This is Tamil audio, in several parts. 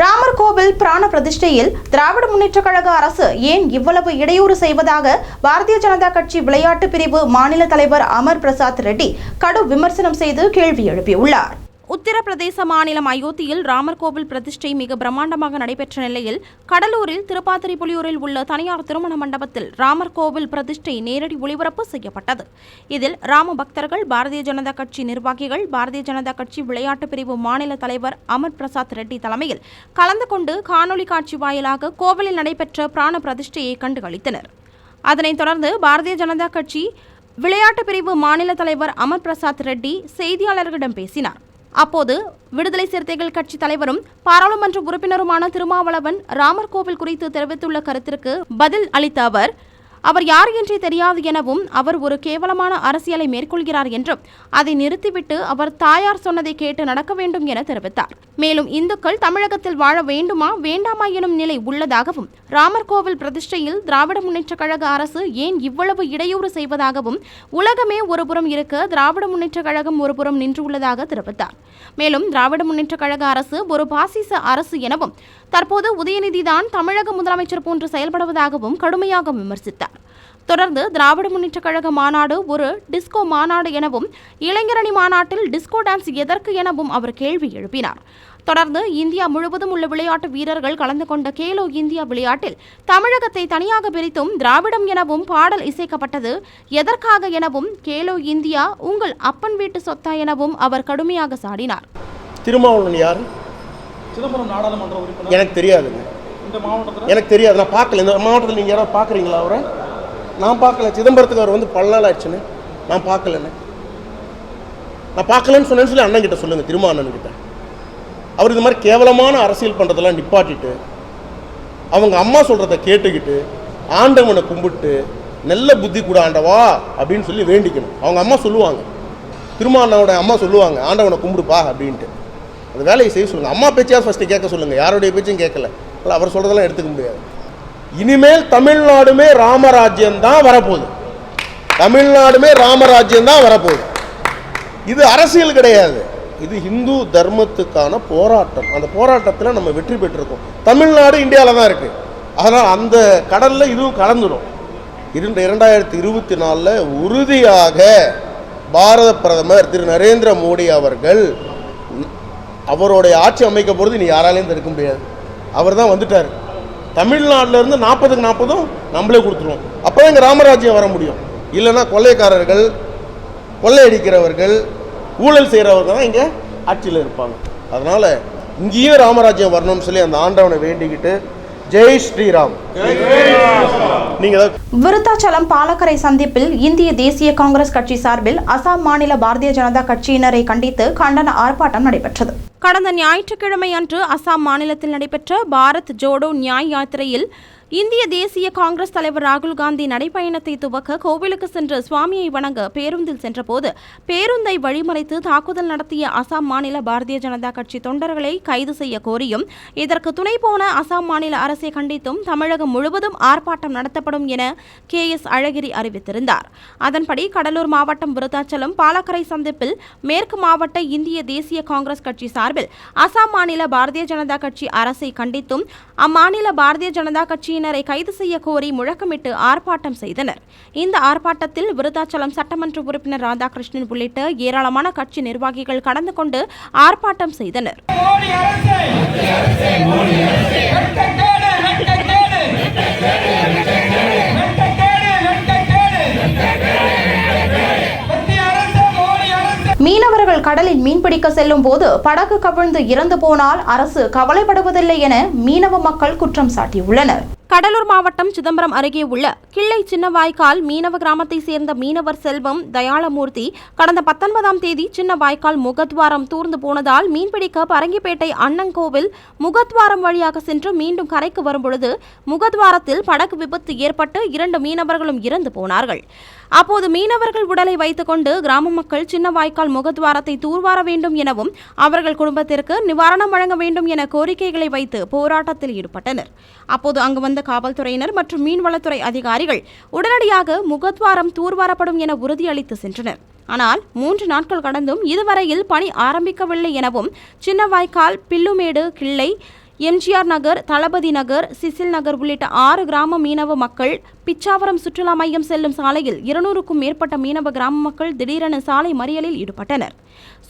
ராமர் கோவில் பிராண பிரதிஷ்டையில் திராவிட முன்னேற்றக் கழக அரசு ஏன் இவ்வளவு இடையூறு செய்வதாக பாரதிய ஜனதா கட்சி விளையாட்டு பிரிவு மாநில தலைவர் அமர் பிரசாத் ரெட்டி கடும் விமர்சனம் செய்து கேள்வி எழுப்பியுள்ளார். உத்தரப்பிரதேச மாநிலம் அயோத்தியில் ராமர் கோவில் பிரதிஷ்டை மிக பிரம்மாண்டமாக நடைபெற்ற நிலையில் கடலூரில் திருப்பாத்திரிப்புலியூரில் உள்ள தனியார் திருமண மண்டபத்தில் ராமர் கோவில் பிரதிஷ்டை நேரடி ஒளிபரப்பு செய்யப்பட்டது. இதில் ராம பக்தர்கள் பாரதிய ஜனதா கட்சி நிர்வாகிகள் பாரதிய ஜனதா கட்சி விளையாட்டு பிரிவு மாநில தலைவர் அமர் பிரசாத் ரெட்டி தலைமையில் கலந்து கொண்டு காணொலி காட்சி வாயிலாக கோவிலில் நடைபெற்ற பிராண பிரதிஷ்டையை கண்டுகளித்தனர். அதனைத் தொடர்ந்து பாரதிய ஜனதா கட்சி விளையாட்டு பிரிவு மாநில தலைவர் அமர் பிரசாத் ரெட்டி செய்தியாளர்களிடம் பேசினார். அப்போது விடுதலை சிறுத்தைகள் கட்சி தலைவரும் பாராளுமன்ற உறுப்பினருமான திருமாவளவன் ராமர் கோவில் குறித்து தெரிவித்துள்ள கருத்திற்கு பதில் அளித்த அவர் அவர் யார் என்றே தெரியாது எனவும் அவர் ஒரு கேவலமான அரசியலை மேற்கொள்கிறார் என்றும் அதை நிறுத்திவிட்டு அவர் தாயார் சொன்னதை கேட்டு நடக்க வேண்டும் என தெரிவித்தார். மேலும் இந்துக்கள் தமிழகத்தில் வாழ வேண்டுமா வேண்டாமா எனும் நிலை உள்ளதாகவும் ராமர் கோவில் பிரதிஷ்டையில் திராவிட முன்னேற்ற கழக அரசு ஏன் இவ்வளவு இடையூறு செய்வதாகவும் உலகமே ஒருபுறம் இருக்க திராவிட முன்னேற்ற கழகம் ஒருபுறம் நின்றுள்ளதாக தெரிவித்தார். மேலும் திராவிட முன்னேற்ற கழக அரசு ஒரு பாசிச அரசு எனவும் தற்போது உதயநிதிதான் தமிழக முதலமைச்சர் போன்று செயல்படுவதாகவும் கடுமையாக விமர்சித்தார். தொடர்ந்து திராவிட முன்னேற்ற கழக மாநாடு ஒரு டிஸ்கோ மாநாடு எனவும் இளைஞரணி மாநாட்டில் டிஸ்கோ டான்ஸ் எதற்கு எனவும் அவர் கேள்வி எழுப்பினார். தொடர்ந்து இந்தியா முழுவதும் உள்ள விளையாட்டு வீரர்கள் கலந்து கொண்ட கேலோ இந்தியா விளையாட்டில் தமிழகத்தை தனியாக பிரித்தும் திராவிடம் எனவும் பாடல் இசைக்கப்பட்டது எதற்காக எனவும் கேலோ இந்தியா உங்கள் அப்பன் வீட்டு சொத்தா எனவும் அவர் கடுமையாக சாடினார். திருமாவளவன் யார்? சிதம்பரம் நாடாளுமன்ற உறுப்பினர்? எனக்கு தெரியாதுங்க. இந்த மாவட்டத்தில்? எனக்கு தெரியாது. நான் பார்க்கல. இந்த மாவட்டத்தில் நீங்கள் யாராவது பார்க்குறீங்களா அவரை? நான் பார்க்கல. சிதம்பரத்துக்கு அவர் வந்து பல நாள் ஆயிடுச்சுன்னு. நான் பார்க்கலண்ணே நான் பார்க்கலன்னு சொன்னேன்னு சொல்லி அண்ணன் கிட்ட சொல்லுங்கள் திருமா அண்ணன் கிட்ட. அவர் இது மாதிரி கேவலமான அரசியல் பண்ணுறதெல்லாம் நிப்பாட்டிட்டு அவங்க அம்மா சொல்கிறத கேட்டுக்கிட்டு ஆண்டவனை கும்பிட்டு நல்ல புத்தி கூட ஆண்டவா அப்படின்னு சொல்லி வேண்டிக்கணும். அவங்க அம்மா சொல்லுவாங்க. திருமாவனோட அம்மா சொல்லுவாங்க ஆண்டவனை கும்பிடுப்பா அப்படின்ட்டு. அந்த வேலையை செய்ய சொல்லுங்கள் அம்மா பேச்சையாவது ஃபஸ்ட்டு கேட்க சொல்லுங்கள் யாருடைய பேச்சும் கேட்கல. இல்லை அவர் சொல்கிறதெல்லாம் எடுத்துக்க முடியாது. இனிமேல் தமிழ்நாடுமே ராமராஜ்யம் தான் வரப்போகுது. தமிழ்நாடுமே ராமராஜ்யம் தான் வரப்போகுது. இது அரசியல் கிடையாது. இது இந்து தர்மத்துக்கான போராட்டம். அந்த போராட்டத்தில் நம்ம வெற்றி பெற்றிருக்கோம். தமிழ்நாடு இந்தியாவில் தான் இருக்குது அதனால் அந்த கடலில் இதுவும் கலந்துடும் இரண்டு இரண்டாயிரத்தி இருபத்தி நாலில் உறுதியாக பாரத பிரதமர் திரு நரேந்திர மோடி அவர்கள் அவருடைய ஆட்சி அமைக்க போகிறது இனி யாராலையும் தடுக்க முடியாது. அவர் தான் வந்துட்டார். தமிழ்நாட்டில் இருந்து நாற்பதுக்கு நாற்பதும் நம்மளே கொடுத்துருவோம். அப்போ தான் இங்கே ராமராஜ்யம் வர முடியும். இல்லைன்னா கொள்ளைக்காரர்கள் கொள்ளையடிக்கிறவர்கள் ஊழல் செய்கிறவர்கள் தான் இங்கே ஆட்சியில் இருப்பாங்க. அதனால் இங்கேயும் ராமராஜ்யம் வரணும்னு சொல்லி அந்த ஆண்டவனை வேண்டிக்கிட்டு ஜெய் ஸ்ரீராம். விருத்தாச்சலம் பாலக்கரை சந்திப்பில் இந்திய தேசிய காங்கிரஸ் கட்சி சார்பில் அசாம் மாநில பாரதிய ஜனதா கட்சியினரை கண்டித்து கண்டன ஆர்ப்பாட்டம் நடைபெற்றது. கடந்த ஞாயிற்றுக்கிழமை அன்று அசாம் மாநிலத்தில் நடைபெற்ற பாரத் ஜோடோ நியாய் யாத்திரையில் இந்திய தேசிய காங்கிரஸ் தலைவர் ராகுல் காந்தி நடைப்பயணத்தை துவக்க கோவிலுக்கு சென்று சுவாமியை வணங்க பேருந்தில் சென்றபோது பேருந்தை வழிமறைத்து தாக்குதல் நடத்திய அசாம் மாநில பாரதிய ஜனதா கட்சி தொண்டர்களை கைது செய்ய கோரியும் இதற்கு துணை போன அசாம் மாநில அரசை கண்டித்தும் தமிழகம் முழுவதும் ஆர்ப்பாட்டம் நடத்தப்படும் என கே எஸ் அழகிரி அறிவித்திருந்தார். அதன்படி கடலூர் மாவட்டம் விருத்தாச்சலம் பாலக்கரை சந்திப்பில் மேற்கு மாவட்ட இந்திய தேசிய காங்கிரஸ் கட்சி சார்பில் அசாம் மாநில பாரதிய ஜனதா கட்சி அரசை கண்டித்தும் அம்மாநில பாரதிய ஜனதா கட்சியின் கட்சியினரை கைது செய்ய கோரி முழக்கமிட்டு ஆர்ப்பாட்டம் செய்தனர். இந்த ஆர்ப்பாட்டத்தில் விருத்தாச்சலம் சட்டமன்ற உறுப்பினர் ராதாகிருஷ்ணன் உள்ளிட்ட ஏராளமான கட்சி நிர்வாகிகள் கலந்து கொண்டு ஆர்ப்பாட்டம் செய்தனர். மீனவர்கள் கடலில் மீன்பிடிக்க செல்லும் போது படகு கவிழ்ந்து இறந்து போனால் அரசு கவலைப்படுவதில்லை என மீனவ மக்கள் குற்றம் சாட்டியுள்ளனர். கடலூர் மாவட்டம் சிதம்பரம் அருகே உள்ள கிள்ளை சின்னவாய்க்கால் மீனவ கிராமத்தை சேர்ந்த மீனவர் செல்வம் தயாளமூர்த்தி கடந்த பத்தொன்பதாம் தேதி சின்ன வாய்க்கால் முகத்வாரம் தூர்ந்து போனதால் மீன்பிடிக்க பரங்கிப்பேட்டை அண்ணங்கோவில் முகத்வாரம் வழியாக சென்று மீண்டும் கரைக்கு வரும்பொழுது முகத்வாரத்தில் படகு விபத்து ஏற்பட்டு இரண்டு மீனவர்களும் இறந்து போனார்கள். அப்போது மீனவர்கள் உடலை வைத்துக்கொண்டு கிராம மக்கள் சின்ன வாய்க்கால் முகத்வாரத்தை தூர்வார வேண்டும் எனவும் அவர்கள் குடும்பத்திற்கு நிவாரணம் வழங்க வேண்டும் என கோரிக்கைகளை வைத்து போராட்டத்தில் ஈடுபட்டனர். அப்போது அங்கு வந்த காவல்துறையினர் மற்றும் மீன்வளத்துறை அதிகாரிகள் உடனடியாக முகத்வாரம் தூர்வாரப்படும் என உறுதியளித்து சென்றனர். ஆனால் மூன்று நாட்கள் கடந்தும் இதுவரையில் பணி ஆரம்பிக்கவில்லை எனவும் சின்ன வாய்க்கால் பில்லுமேடு கிள்ளை எம்ஜிஆர் நகர் தளபதி நகர் சிசில் நகர் உள்ளிட்ட ஆறு கிராம மீனவ மக்கள் பிச்சாவரம் சுற்றுலா மையம் செல்லும் சாலையில் இருநூறுக்கும் மேற்பட்ட மீனவ கிராம மக்கள் திடீரென சாலை மறியலில் ஈடுபட்டனர்.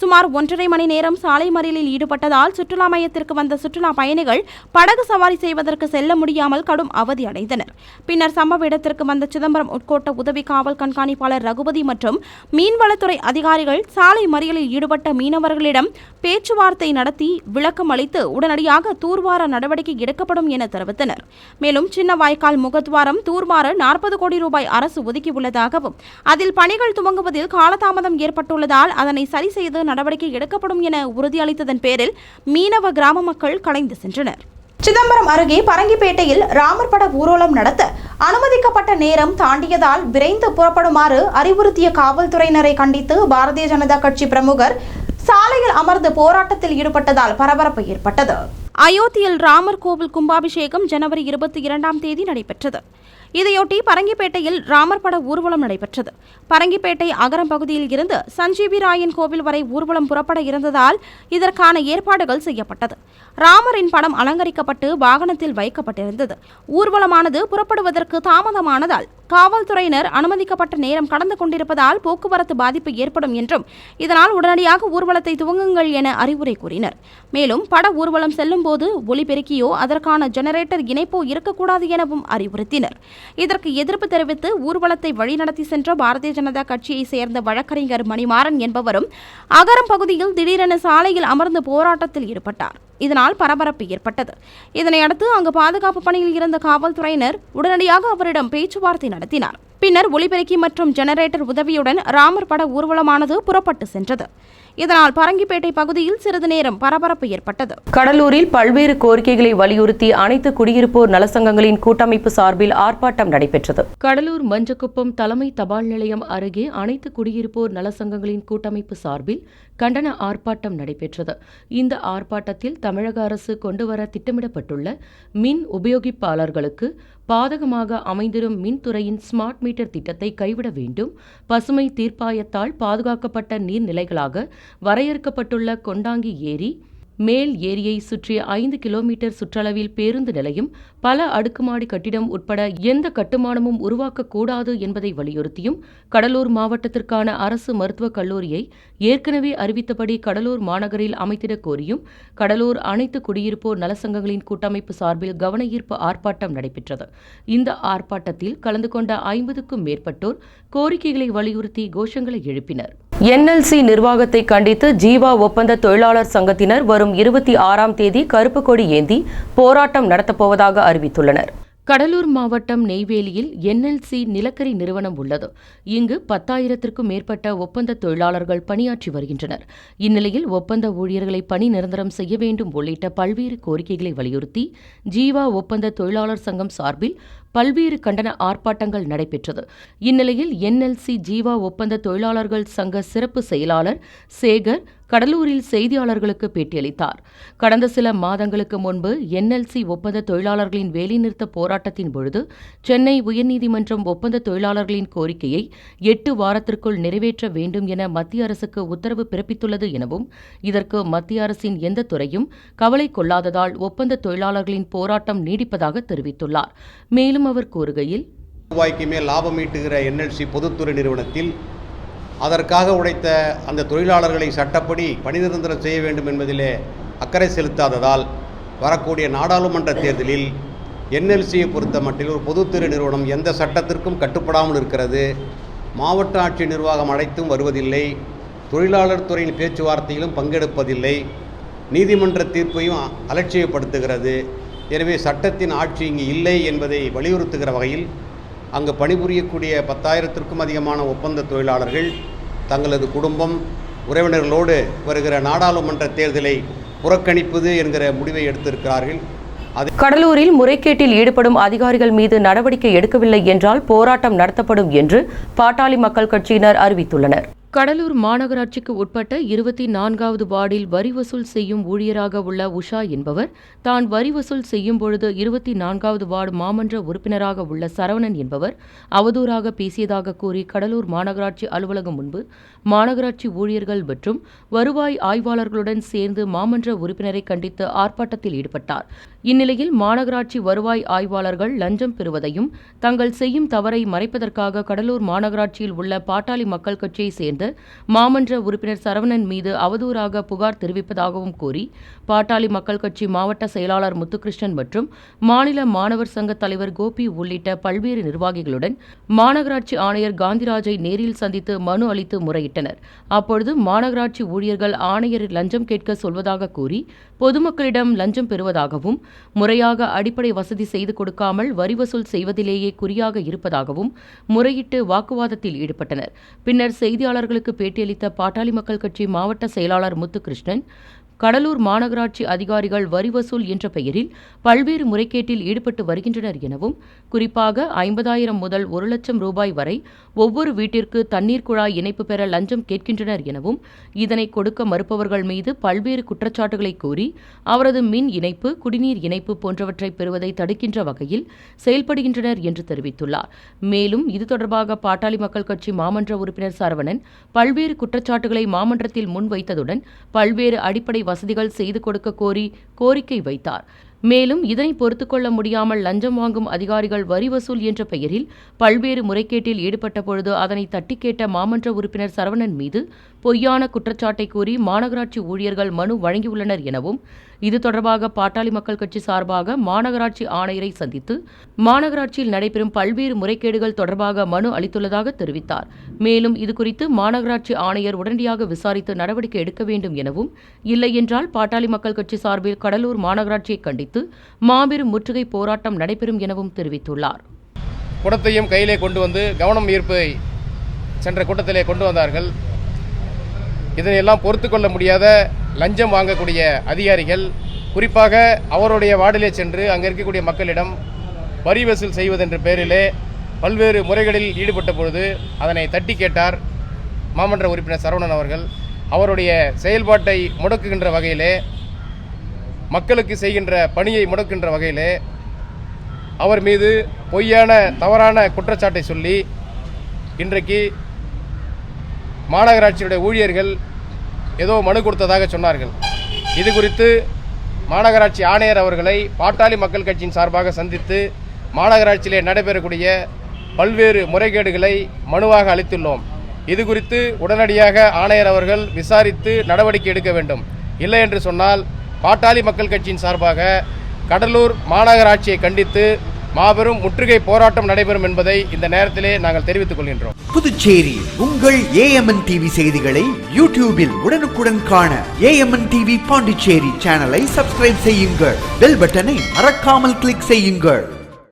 சுமார் ஒன்றரை மணி நேரம் சாலை மறியலில் ஈடுபட்டதால் சுற்றுலா மையத்திற்கு வந்த சுற்றுலா பயணிகள் படகு சவாரி செய்வதற்கு செல்ல முடியாமல் கடும் அவதி அடைந்தனர். பின்னர் சம்பவ இடத்திற்கு வந்த சிதம்பரம் உட்கோட்ட உதவி காவல் கண்காணிப்பாளர் ரகுபதி மற்றும் மீன்வளத்துறை அதிகாரிகள் சாலை மறியலில் ஈடுபட்ட மீனவர்களிடம் பேச்சுவார்த்தை நடத்தி விளக்கம் அளித்து உடனடியாக தூர்வார நடவடிக்கை எடுக்கப்படும் என தெரிவித்தனர். மேலும் சின்ன வாய்க்கால் முகத்வாரம் தூர்வார நாற்பது கோடி ரூபாய் அரசு ஒதுக்கியுள்ளதாகவும் அதில் பணிகள் துவங்குவதில் காலதாமதம் ஏற்பட்டுள்ளதால் அதனை சரி செய்து நடவடிக்கை எடுக்கப்படும் என உறுதியளித்ததன் பேரில் மீனவ கிராம மக்கள் கலைந்து சென்றனர். சிதம்பரம் அருகே பரங்கிப்பேட்டையில் ராமர் பட ஊர்வலம் நடத்த அனுமதிக்கப்பட்ட நேரம் தாண்டியதால் விரைந்து புறப்படுமாறு அறிவுறுத்திய காவல்துறையினரை கண்டித்து பாரதிய ஜனதா கட்சி பிரமுகர் சாலையில் அமர்ந்து போராட்டத்தில் ஈடுபட்டதால் பரபரப்பு ஏற்பட்டது. அயோத்தியில் ராமர் கோவில் கும்பாபிஷேகம் ஜனவரி இருபத்தி இரண்டாம் தேதி நடைபெற்றது. இதையொட்டி பரங்கிப்பேட்டையில் ராமர் பட ஊர்வலம் நடைபெற்றது. பரங்கிப்பேட்டை அகரம் பகுதியில் இருந்து சஞ்சீவி ராயன் கோவில் வரை ஊர்வலம் புறப்பட இருந்ததால் இதற்கான ஏற்பாடுகள் செய்யப்பட்டது. ராமரின் படம் அலங்கரிக்கப்பட்டு வாகனத்தில் வைக்கப்பட்டிருந்தது. ஊர்வலமானது புறப்படுவதற்கு தாமதமானதால் காவல்துறையினர் அனுமதிக்கப்பட்ட நேரம் கடந்து கொண்டிருப்பதால் போக்குவரத்து பாதிப்பு ஏற்படும் என்றும் இதனால் உடனடியாக ஊர்வலத்தை துவங்குங்கள் என அறிவுரை கூறினர். மேலும் பட ஊர்வலம் செல்லும் போது ஒலிபெருக்கியோ அதற்கான ஜெனரேட்டர் இணைப்போ இருக்கக்கூடாது எனவும் அறிவுறுத்தினர். இதற்கு எதிர்ப்பு தெரிவித்து ஊர்வலத்தை வழிநடத்தி சென்ற பாரதிய ஜனதா கட்சியை சேர்ந்த வழக்கறிஞர் மணிமாறன் என்பவரும் அகரம் பகுதியில் திடீரென சாலையில் அமர்ந்து போராட்டத்தில் ஈடுபட்டார். இதனால் பரபரப்பு ஏற்பட்டது. இதனையடுத்து அங்கு பாதுகாப்பு பணியில் இருந்த காவல்துறையினர் உடனடியாக அவரிடம் பேச்சுவார்த்தை நடத்தினார். பின்னர் ஒலிபெருக்கி மற்றும் ஜெனரேட்டர் உதவியுடன் ராமர் பட ஊர்வலமானது புறப்பட்டு சென்றது. இதனால் பரங்கிப்பேட்டை பகுதியில் சிறிது நேரம் பரபரப்பு ஏற்பட்டது. கடலூரில் பல்வேறு கோரிக்கைகளை வலியுறுத்தி அனைத்து குடியிருப்போர் நலசங்கங்களின் கூட்டமைப்பு சார்பில் ஆர்ப்பாட்டம் நடைபெற்றது. கடலூர் மஞ்சக்குப்பம் தலைமை தபால் நிலையம் அருகே அனைத்து குடியிருப்போர் நலசங்கங்களின் கூட்டமைப்பு சார்பில் கண்டன ஆர்ப்பாட்டம் நடைபெற்றது. இந்த ஆர்ப்பாட்டத்தில் தமிழக அரசு கொண்டுவர திட்டமிடப்பட்டுள்ள மின் உபயோகிப்பாளர்களுக்கு பாதகமாக அமைந்திரும் மின்துறையின் ஸ்மார்ட் மீட்டர் திட்டத்தை கைவிட வேண்டும். பசுமை தீர்ப்பாயத்தால் பாதுகாக்கப்பட்ட நீர்நிலைகளாக வரையறுக்கப்பட்டுள்ள கொண்டாங்கி ஏரி மேல் ஏரியை சுற்றி ஐந்து கிலோமீட்டர் சுற்றளவில் பேருந்து நிலையம் பல அடுக்குமாடி கட்டிடம் உட்பட எந்த கட்டுமானமும் உருவாக்கக்கூடாது என்பதை வலியுறுத்தியும் கடலூர் மாவட்டத்திற்கான அரசு மருத்துவக் கல்லூரியை ஏற்கனவே அறிவித்தபடி கடலூர் மாநகரில் அமைத்திடக் கோரியும் கடலூர் அனைத்து குடியிருப்போர் நலசங்கங்களின் கூட்டமைப்பு சார்பில் கவனஈர்ப்பு ஆர்ப்பாட்டம் நடைபெற்றது. இந்த ஆர்ப்பாட்டத்தில் கலந்து கொண்ட ஐம்பதுக்கும் மேற்பட்டோர் கோரிக்கைகளை வலியுறுத்தி கோஷங்களை எழுப்பினர். என்எல்சி நிர்வாகத்தை கண்டித்து ஜீவா ஒப்பந்த தொழிலாளர் சங்கத்தினர் வரும் இருபத்தி ஆறாம் தேதி கருப்பு கொடி ஏந்தி போராட்டம் நடத்தப்போவதாக அறிவித்துள்ளனர். கடலூர் மாவட்டம் நெய்வேலியில் என்எல்சி நிலக்கரி நிறுவனம் உள்ளது. இங்கு பத்தாயிரத்திற்கும் மேற்பட்ட ஒப்பந்த தொழிலாளர்கள் பணியாற்றி வருகின்றனர். இந்நிலையில் ஒப்பந்த ஊழியர்களை பணி நிரந்தரம் செய்ய வேண்டும் உள்ளிட்ட பல்வேறு கோரிக்கைகளை வலியுறுத்தி ஜீவா ஒப்பந்த தொழிலாளர் சங்கம் சார்பில் பல்வேறு கண்டன ஆர்ப்பாட்டங்கள் நடைபெற்றது. இந்நிலையில் என்எல்சி ஜீவா ஒப்பந்த தொழிலாளர்கள் சங்க சிறப்பு செயலாளர் சேகர் கடலூரில் செய்தியாளர்களுக்கு பேட்டியளித்தார். கடந்த சில மாதங்களுக்கு முன்பு என்எல்சி ஒப்பந்த தொழிலாளர்களின் வேலைநிறுத்த போராட்டத்தின் பொழுது சென்னை உயர்நீதிமன்றம் ஒப்பந்த தொழிலாளர்களின் கோரிக்கையை எட்டு வாரத்திற்குள் நிறைவேற்ற வேண்டும் என மத்திய அரசுக்கு உத்தரவு பிறப்பித்துள்ளது எனவும் இதற்கு மத்திய அரசின் எந்த துறையும் கவலை கொள்ளாததால் ஒப்பந்த தொழிலாளர்களின் போராட்டம் நீடிப்பதாக தெரிவித்துள்ளார். மேலும் அவர் கூறுகையில் ரூபாய்க்கு மேல் லாபம் ஈட்டுகிற என்எல்சி பொதுத்துறை நிறுவனத்தில் அதற்காக உழைத்த அந்த தொழிலாளர்களை சட்டப்படி பணி நிரந்தரம் செய்ய வேண்டும் என்பதிலே அக்கறை செலுத்தாததால் வரக்கூடிய நாடாளுமன்ற தேர்தலில் என்எல்சியை பொறுத்த மட்டில் ஒரு பொதுத்துறை நிறுவனம் எந்த சட்டத்திற்கும் கட்டுப்படாமல் இருக்கிறது. மாவட்ட ஆட்சி நிர்வாகம் அழைத்தும் வருவதில்லை. தொழிலாளர் துறையின் பேச்சுவார்த்தையிலும் பங்கெடுப்பதில்லை. நீதிமன்ற தீர்ப்பையும் அலட்சியப்படுத்துகிறது. எனவே சட்டத்தின் ஆட்சி இங்கு இல்லை என்பதை வலியுறுத்துகிற வகையில் அங்கு பணிபுரியக்கூடிய பத்தாயிரத்திற்கும் அதிகமான ஒப்பந்த தொழிலாளர்கள் தங்களது குடும்பம் உறவினர்களோடு வருகிற நாடாளுமன்ற தேர்தலை புறக்கணிப்பது என்கிற முடிவை எடுத்திருக்கிறார்கள். அது கடலூரில் முறைகேட்டில் ஈடுபடும் அதிகாரிகள் மீது நடவடிக்கை எடுக்கவில்லை என்றால் போராட்டம் நடத்தப்படும் என்று பாட்டாளி மக்கள் கட்சியினர் அறிவித்துள்ளனர். கடலூர் மாநகராட்சிக்கு உட்பட்ட இருபத்தி நான்காவது வார்டில் வரி வசூல் செய்யும் ஊழியராக உள்ள உஷா என்பவர் தான் வரி வசூல் செய்யும் பொழுது இருபத்தி நான்காவது வார்டு மாமன்ற உறுப்பினராக உள்ள சரவணன் என்பவர் அவதூறாக பேசியதாக கூறி கடலூர் மாநகராட்சி அலுவலகம் முன்பு மாநகராட்சி ஊழியர்கள் மற்றும் வருவாய் ஆய்வாளர்களுடன் சேர்ந்து மாமன்ற உறுப்பினரை கண்டித்து ஆர்ப்பாட்டத்தில் ஈடுபட்டார். இந்நிலையில் மாநகராட்சி வருவாய் ஆய்வாளர்கள் லஞ்சம் பெறுவதையும் தங்கள் செய்யும் தவறை மறைப்பதற்காக கடலூர் மாநகராட்சியில் உள்ள பாட்டாளி மக்கள் கட்சியை சேர்ந்த மாமன்ற உறுப்பினர் சரவணன் மீது அவதூறாக புகார் தெரிவிப்பதாகவும் கூறி பாட்டாளி மக்கள் கட்சி மாவட்ட செயலாளர் முத்துகிருஷ்ணன் மற்றும் மாநில மாணவர் சங்க தலைவர் கோபி உள்ளிட்ட பல்வேறு நிர்வாகிகளுடன் மாநகராட்சி ஆணையர் காந்திராஜை நேரில் சந்தித்து மனு அளித்து முறையிட்டனர். அப்பொழுது மாநகராட்சி ஊழியர்கள் ஆணையர் லஞ்சம் கேட்க சொல்வதாக கூறி பொதுமக்களிடம் லஞ்சம் பெறுவதாகவும் முறையாக அடிப்படை வசதி செய்து கொடுக்காமல் வரி வசூல் செய்வதிலேயே குறியாக இருப்பதாகவும் முறையிட்டு வாக்குவாதத்தில் ஈடுபட்டனர். பின்னர் செய்தியாளர்களுக்கு பேட்டியளித்த பாட்டாளி மக்கள் கட்சி மாவட்ட செயலாளர் முத்துகிருஷ்ணன் கடலூர் மாநகராட்சி அதிகாரிகள் வரி வசூல் என்ற பெயரில் பல்வேறு முறைகேட்டில் ஈடுபட்டு வருகின்றனர் எனவும் குறிப்பாக ஐம்பதாயிரம் முதல் ஒரு லட்சம் ரூபாய் வரை ஒவ்வொரு வீட்டிற்கு தண்ணீர் குழாய் இணைப்பு பெற லஞ்சம் கேட்கின்றனர் எனவும் இதனை கொடுக்க மறுப்பவர்கள் மீது பல்வேறு குற்றச்சாட்டுகளை கூறி அவரது மின் இணைப்பு குடிநீர் இணைப்பு போன்றவற்றை பெறுவதை தடுக்கின்ற வகையில் செயல்படுகின்றனர் என்று தெரிவித்துள்ளார். மேலும் இது தொடர்பாக பாட்டாளி மக்கள் கட்சி மாமன்ற உறுப்பினர் சரவணன் பல்வேறு குற்றச்சாட்டுகளை மாமன்றத்தில் முன்வைத்ததுடன் பல்வேறு அடிப்படை வசதிகள் செய்து கொடுக்க கோரி கோரிக்கை வைத்தார். மேலும் இதனை பொறுத்துக்கொள்ள முடியாமல் லஞ்சம் வாங்கும் அதிகாரிகள் வரி வசூல் என்ற பெயரில் பல்வேறு முறைகேட்டில் ஈடுபட்ட பொழுது அதனை தட்டி கேட்ட மாமன்ற உறுப்பினர் சரவணன் மீது பொய்யான குற்றச்சாட்டை கூறி மாநகராட்சி ஊழியர்கள் மனு வழங்கியுள்ளனர் எனவும் இது தொடர்பாக பாட்டாளி மக்கள் கட்சி சார்பாக மாநகராட்சி ஆணையரை சந்தித்து மாநகராட்சியில் நடைபெறும் பல்வேறு முறைகேடுகள் தொடர்பாக மனு அளித்துள்ளதாக தெரிவித்தார். மேலும் இதுகுறித்து மாநகராட்சி ஆணையர் உடனடியாக விசாரித்து நடவடிக்கை எடுக்க வேண்டும் எனவும் இல்லையென்றால் பாட்டாளி மக்கள் கட்சி சார்பில் கடலூர் மாநகராட்சியை கண்டித்து மாபெரும் முற்றுகை போராட்டம் நடைபெறும் எனவும் தெரிவித்துள்ளார். குடத்தையும் கையிலே கொண்டு வந்து கவனம் ஈர்ப்பை சென்ற கூட்டத்திலே கொண்டு வந்தார்கள். இதனையெல்லாம் பொறுத்து கொள்ள முடியாத லஞ்சம் வாங்கக்கூடிய அதிகாரிகள் குறிப்பாக அவருடைய வார்டிலே சென்று அங்கே இருக்கக்கூடிய மக்களிடம் வரி வசூல் செய்வதென்ற பேரிலே பல்வேறு முறைகளில் ஈடுபட்ட பொழுது அதனை தட்டி கேட்டார் மாமன்ற உறுப்பினர் சரவணன் அவர்கள். அவருடைய செயல்பாட்டை முடக்குகின்ற வகையிலே மக்களுக்கு செய்கின்ற பணியை முடக்கின்ற வகையிலே அவர் மீது பொய்யான தவறான குற்றச்சாட்டை சொல்லி இன்றைக்கு மாநகராட்சியுடைய ஊழியர்கள் ஏதோ மனு கொடுத்ததாக சொன்னார்கள். இது குறித்து மாநகராட்சி ஆணையர் அவர்களை பாட்டாளி மக்கள் கட்சியின் சார்பாக சந்தித்து மாநகராட்சியிலே நடைபெறக்கூடிய பல்வேறு முறைகேடுகளை மனுவாக அளித்துள்ளோம். இது குறித்து உடனடியாக ஆணையர் அவர்கள் விசாரித்து நடவடிக்கை எடுக்க வேண்டும். இல்லை என்று சொன்னால் பாட்டாளி மக்கள் கட்சியின் சார்பாக கடலூர் மாநகராட்சியை கண்டித்து மாபெரும் முற்றுகை போராட்டம் நடைபெறும் என்பதை இந்த நேரத்திலே நாங்கள் தெரிவித்துக் கொள்கின்றோம். புதுச்சேரி உங்கள் ஏஎம்என் டிவி செய்திகளை யூடியூபில் உடனுக்குடன் காண ஏஎம்என் டிவி பாண்டிச்சேரி சேனலை சப்ஸ்கிரைப் செய்யுங்கள். பெல் பட்டனை மறக்காமல் கிளிக் செய்யுங்கள்.